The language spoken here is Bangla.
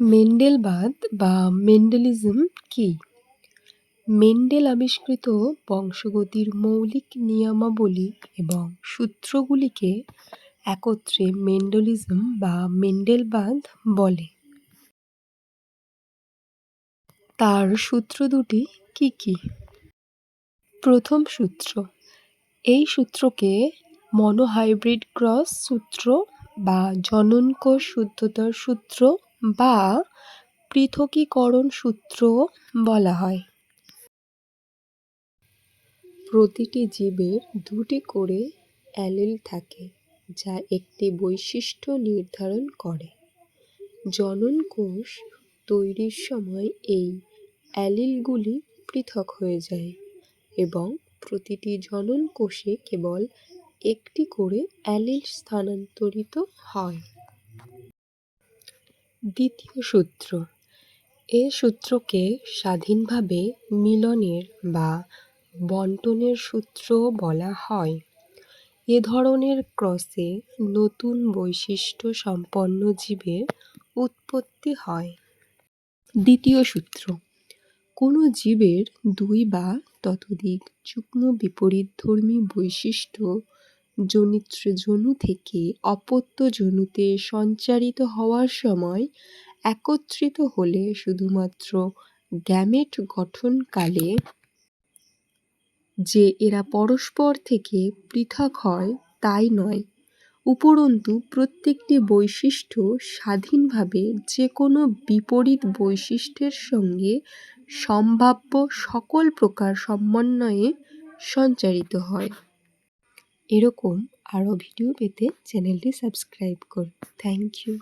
মেন্ডেলবাদ বা মেন্ডেলিজম কী? মেন্ডেল আবিষ্কৃত বংশগতির মৌলিক নিয়মাবলী এবং সূত্রগুলিকে একত্রে মেন্ডেলিজম বা মেন্ডেলবাদ বলে। তার সূত্র দুটি কী কী? প্রথম সূত্র, এই সূত্রকে মনোহাইব্রিড ক্রস সূত্র বা জননকোষ শুদ্ধতার সূত্র বা পৃথকীকরণ সূত্রও বলা হয়। প্রতিটি জীবের দুটি করে অ্যালিল থাকে, যা একটি বৈশিষ্ট্য নির্ধারণ করে। জনন কোষ তৈরির সময় এই অ্যালিলগুলি পৃথক হয়ে যায় এবং প্রতিটি জনন কোষে কেবল একটি করে অ্যালিল স্থানান্তরিত হয়। দ্বিতীয় সূত্র। এ সূত্রকে স্বাধীনভাবে মিলনের বা বণ্টনের সূত্রও বলা হয়। এ ধরনের ক্রসে নতুন বৈশিষ্ট্য সম্পন্ন জীবের উৎপত্তি হয়। দ্বিতীয় সূত্র। কোনো জীবের দুই বা ততোধিক যুগ্ম বিপরীতধর্মী বৈশিষ্ট্য জনিত্র-জনু থেকে অপত্য জনুতে সঞ্চারিত হওয়ার সময় একত্রিত হলে শুধুমাত্র গ্যামেট গঠনকালে যে এরা পরস্পর থেকে পৃথক হয় তাই নয়। উপরন্তু প্রত্যেকটি বৈশিষ্ট্য স্বাধীনভাবে যে কোনো বিপরীত বৈশিষ্ট্যের সঙ্গে সম্ভাব্য সকল প্রকার সমন্বয়ে সঞ্চারিত হয়। এরকম আরও ভিডিও পেতে চ্যানেলটি সাবস্ক্রাইব করুন। Thank you.